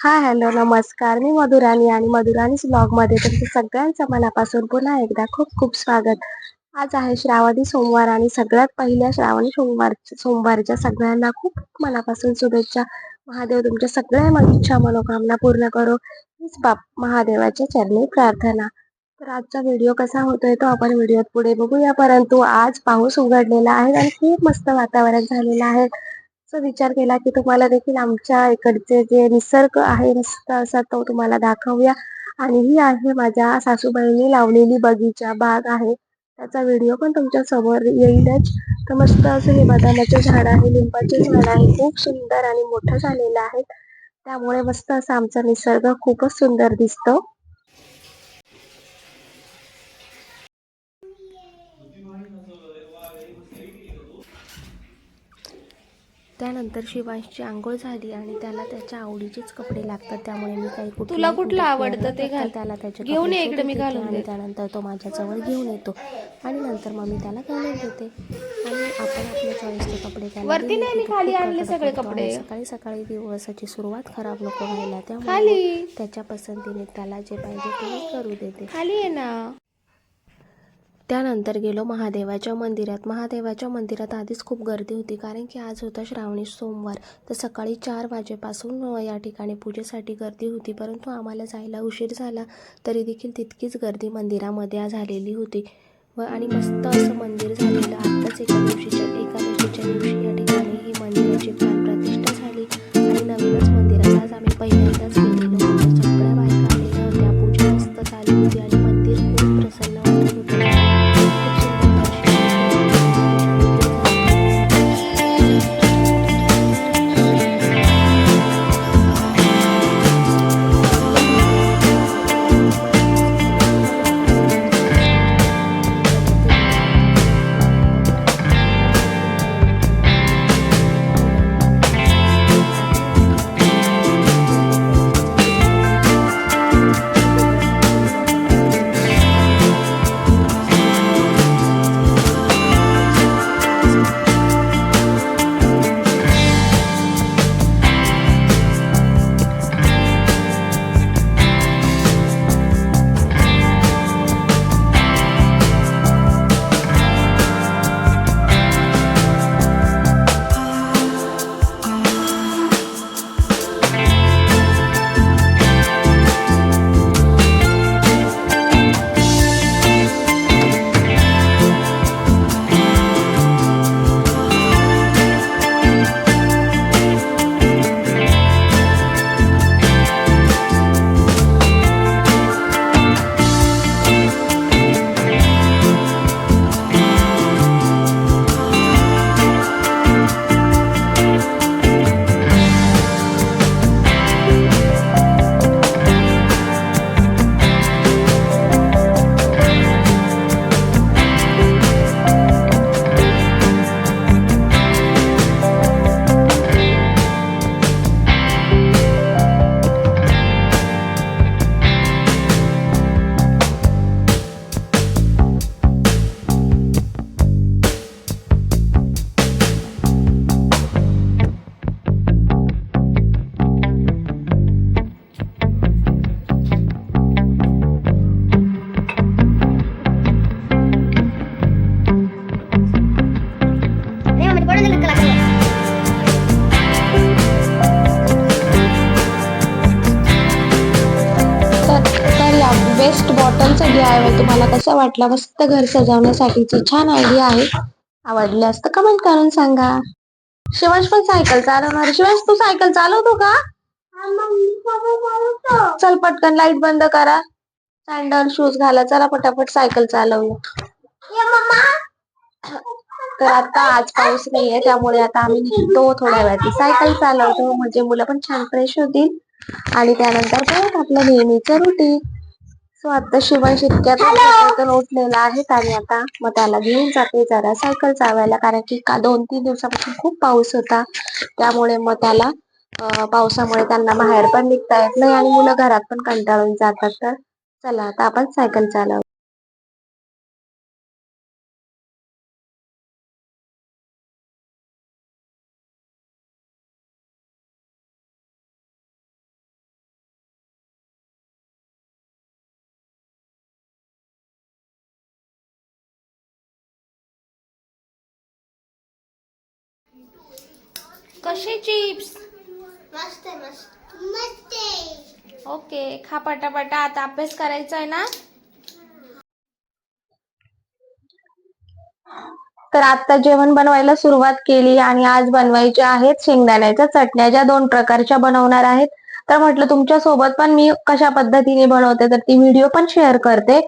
हा हॅलो नमस्कार. मी मधुराणी आणि मधुराणीच ब्लॉगमध्ये तुमचं सगळ्यांचं मनापासून पुन्हा एकदा खूप खूप स्वागत. आज आहे श्रावणी सोमवार आणि सगळ्यात पहिल्या श्रावणी सोमवार सोमवारच्या सगळ्यांना खूप मनापासून शुभेच्छा. महादेव तुमच्या सगळ्या इच्छा मनोकामना पूर्ण करो. हीच बाप महादेवाच्या चरणी प्रार्थना. तर आजचा व्हिडिओ कसा होतोय तो आपण व्हिडिओत पुढे बघूया. परंतु आज पाऊस उघडलेला आहे आणि खूप मस्त वातावरण झालेलं आहे. विचार केला की तुम्हाला देखील आमच्या इकडचे जे निसर्ग आहे मस्त असा तो तुम्हाला दाखवूया. आणि ही आहे माझ्या सासूबाईंनी लावलेली बगीचा बाग आहे. त्याचा व्हिडिओ पण तुमच्यासमोर येईलच. तर मस्त असं हे बदामाचे झाड आहे लिंबाचे झाड आहे खूप सुंदर आणि मोठं झालेलं आहे. त्यामुळे मस्त असा आमचा निसर्ग खूपच सुंदर दिसतो. त्यानंतर शिवांशची आंघोळ झाली आणि त्याला त्याच्या आवडीचेच कपडे लागतात. त्यामुळे मी काही कुठे तुला कुठलं आवडतं ते घाल. त्याला त्याचे घेऊन ये इकडे, मी घालून आणि. त्यानंतर तो माझ्याजवळ घेऊन येतो. आणि नंतर मग मी त्याला घालून देते आणि आपण आपल्या चॉईसचे कपडे त्याला वरती नाही, मी खाली आणले सगळे कपडे. सकाळी सकाळी दिवसाची सुरुवात खराब नको व्हायला. त्यामुळे त्याच्या पसंतीने त्याला जे पाहिजे ते करू देते. खाली आहे ना. त्यानंतर गेलो महादेवाच्या मंदिरात. महादेवाच्या मंदिरात आधीच खूप गर्दी होती कारण की आज होता श्रावणी सोमवार. तर सकाळी चार वाजेपासून या ठिकाणी पूजेसाठी गर्दी होती परंतु आम्हाला जायला उशीर झाला तरी देखील तितकीच गर्दी मंदिरामध्ये झालेली होती. व आणि मस्त असं मंदिर झालेलं. आत्ताच एका दिवशीच्या एकादशीच्या दिवशी या ठिकाणी ही मंदिराची प्राण प्रतिष्ठा झाली. कसा वाटला मस्त घर सजवण्यासाठीची छान आयडिया आहे. आवडल्यास असतं कमेंट करून सांगा. शिवांश पण सायकल चालवणार. शिवांश तू सायकल चालवतो का? चल पटकन लाइट बंद करा. सँडल शूज घाला. चला पटापट सायकल चालवूया तर आता आज पाऊस नाहीये त्यामुळे आता आम्ही निघतो थोड्या वेळात सायकल चालवतो. म्हणजे मुलं पण छान फ्रेश होतील. आणि त्यानंतर परत आपलं नेहमीचं रुटीन सो आता इतक्यात झोपेतून उठलेला आहे आणि आता मग त्याला घेऊन जाते. जरा सायकल चालवायला कारण की का दोन तीन दिवसापासून खूप पाऊस होता. त्यामुळे मग त्याला पावसामुळे त्यांना बाहेर पण निघता येत नाही आणि मुलं घरात पण कंटाळून जातात. तर चला आता आपण सायकल चालवू. कसे चिप्स? मस्त मस्त. मस्त ओके खा पटापटा. आता अभ्यास करायचा आहे ना? तर आता जेवण बनवायला सुरुवात केली आणि आज बनवायचे आहेत शेंगदाण्याच्या चटण्या ज्या दोन प्रकारच्या बनवणार आहेत. तर म्हटलं तुमच्यासोबत पण मी कशा पद्धतीने बनवते तर ती व्हिडिओ पण शेअर करते.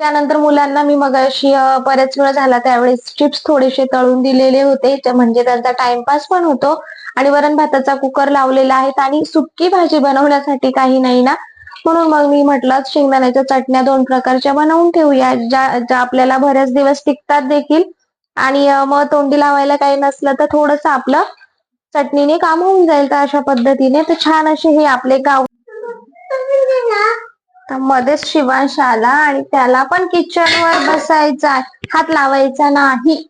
त्यानंतर मुलांना मी मग अशी बरेच वेळ झाला त्यावेळेस चिप्स थोडेसे तळून दिलेले होते म्हणजे त्यांचा टाइमपास पण होतो. आणि वरण भाताचा कुकर लावलेला आहे. आणि सुक्की भाजी बनवण्यासाठी काही नाही ना? म्हणून मग मी म्हटलं शेंगदाण्याच्या चटण्या दोन प्रकारच्या बनवून ठेवूया ज्या ज्या आपल्याला बरेच दिवस टिकतात देखील. आणि मग तोंडी लावायला काही नसलं तर थोडस आपलं चटणीने काम होऊन जाईल तर अशा पद्धतीने. तर छान असे हे आपले गाव मध्येच शिवांश आला आणि त्याला पण किचन वर बसायचा. हात लावायचा नाही.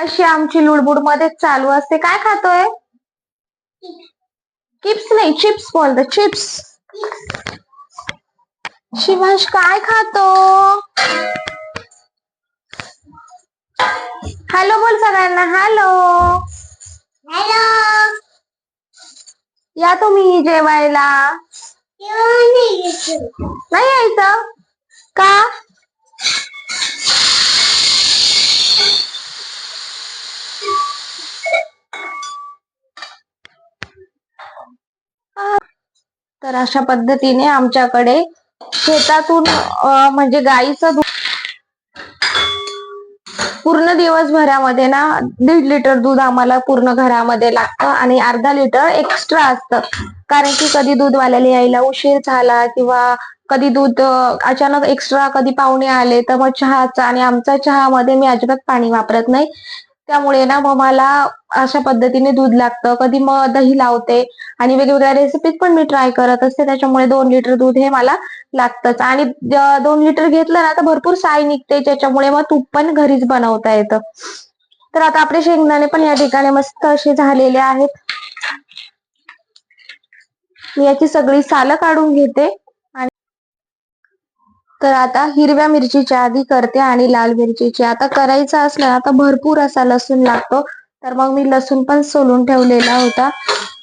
अशी आमची लुडबुड मध्येच चालू असते. काय खातोय? चिप्स नाही चिप्स बोलतो चिप्स शिवांश काय खातो? हॅलो बोल सगळ्यांना हॅलो हॅलो या तुम्ही जेवायला. नाही यायचं? का? तर अशा पद्धतीने आमच्याकडे शेतातून म्हणजे गाईचं दूध पूर्ण दिवसभरामध्ये ना दीड लिटर दूध आम्हाला पूर्ण घरामध्ये लागतं आणि अर्धा लिटर एक्स्ट्रा असतं. कारण की कधी दूधवाल्याला यायला उशीर झाला किंवा कधी दूध अचानक एक्स्ट्रा कधी पाहुणे आले तर मग चहाचा आणि आमच्या चहामध्ये मी अजिबात पाणी वापरत नाही. त्यामुळे ना मग मला अशा पद्धतीने दूध लागतं. कधी मग दही लावते आणि वेगवेगळ्या रेसिपीज पण मी ट्राय करत असते. त्याच्यामुळे दोन लिटर दूध हे मला लागतंच. आणि दोन लिटर घेतलं ना तर भरपूर साय निघते. त्याच्यामुळे मग तूप पण घरीच बनवता येतं. तर आता आपले शेंगदाणे पण या ठिकाणी मस्त असे झालेले आहेत. मी याची सगळी सालं काढून घेते. तर आता हिरव्या मिरचीची आधी करते आणि लाल मिरचीची. आता करायचं असलं आता तर भरपूर असा लसूण लागतो. तर मग मी लसूण पण सोलून ठेवलेला होता.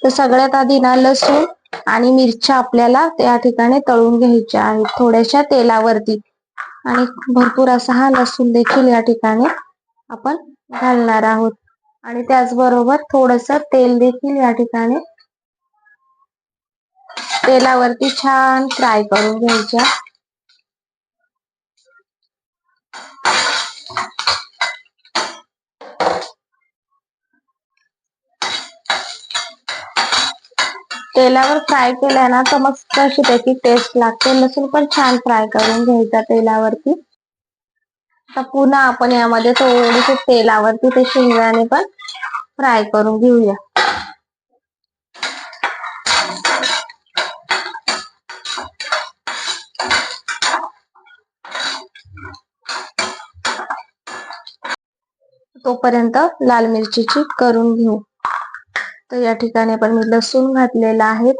तर सगळ्यात आधी ना लसूण आणि मिरच्या आपल्याला त्या ठिकाणी तळून घ्यायच्या आहेत थोड्याशा तेलावरती. आणि भरपूर असा हा लसूण देखील या ठिकाणी आपण घालणार आहोत. आणि त्याचबरोबर थोडस तेल देखील या ठिकाणी तेलावरती छान फ्राय करून घ्यायच्या. तेलावर फ्राय केल्या ना तर मस्त अशी त्याची टेस्ट लागते. लसूण पण छान फ्राय करून घ्यायचा तेलावरती. तर पुन्हा आपण यामध्ये थोडेसे तेलावरती ते शेंगदाणे पण फ्राय करून घेऊया. तोपर्यंत लाल मिरचीची करून घेऊ. तर या ठिकाणी पण मी लसूण घातलेला आहे.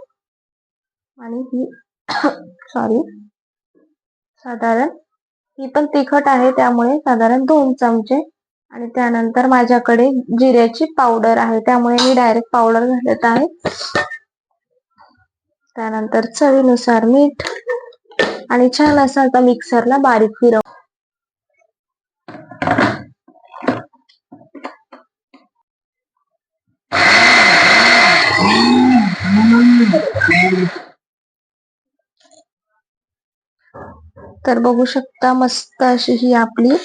आणि ही सॉरी साधारण ही पण तिखट आहे त्यामुळे साधारण दोन चमचे. आणि त्यानंतर माझ्याकडे जिऱ्याची पावडर आहे त्यामुळे मी डायरेक्ट पावडर घालत आहे. त्यानंतर चवीनुसार मीठ आणि छान असा आता मिक्सरला बारीक फिरव तर बघू शकता मस्त अशी ही आपली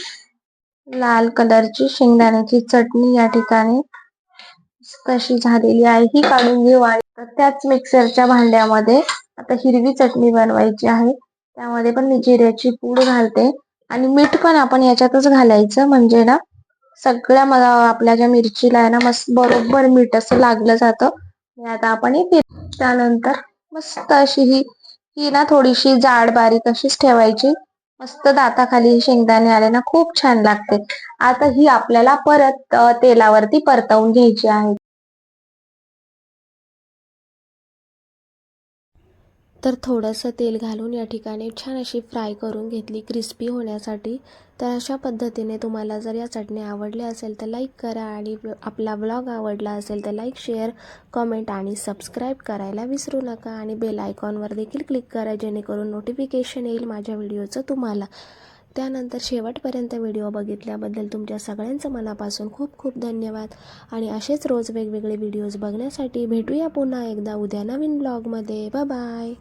लाल कलरची शेंगदाण्याची चटणी या ठिकाणी मस्त अशी झालेली आहे. ही काढून घेऊ आणि त्याच मिक्सरच्या भांड्यामध्ये आता हिरवी चटणी बनवायची आहे. त्यामध्ये पण मी जिऱ्याची पूड घालते आणि मीठ पण आपण याच्यातच घालायचं. म्हणजे ना सगळ्या मला आपल्या ज्या मिरचीला आहे ना मस्त बरोबर मीठ असं लागलं जातं. आता आपण हे फिर- त्यानंतर मस्त अशी ही ही ना थोडीशी जाड बारीक अशीच ठेवायची. मस्त दाताखाली शेंगदाणे आले ना खूप छान लागते. आता ही आपल्याला परत तेलावरती परतवून घ्यायची आहे. तर थोडंसं तेल घालून या ठिकाणी छान अशी फ्राय करून घेतली क्रिस्पी होण्यासाठी. तर अशा पद्धतीने तुम्हाला जर या चटणी आवडल्या असेल तर लाईक करा आणि आपला ब्लॉग आवडला असेल तर लाईक शेअर कमेंट आणि सबस्क्राईब करायला विसरू नका. आणि बेल आयकॉनवर देखील क्लिक करा जेणेकरून नोटिफिकेशन येईल माझ्या व्हिडिओचं तुम्हाला. त्यानंतर शेवटपर्यंत व्हिडिओ बघितल्याबद्दल तुमच्या सगळ्यांचं मनापासून खूप खूप धन्यवाद. आणि असेच रोज वेगवेगळे व्हिडिओज बघण्यासाठी भेटूया पुन्हा एकदा उद्या नवीन ब्लॉगमध्ये. बाय.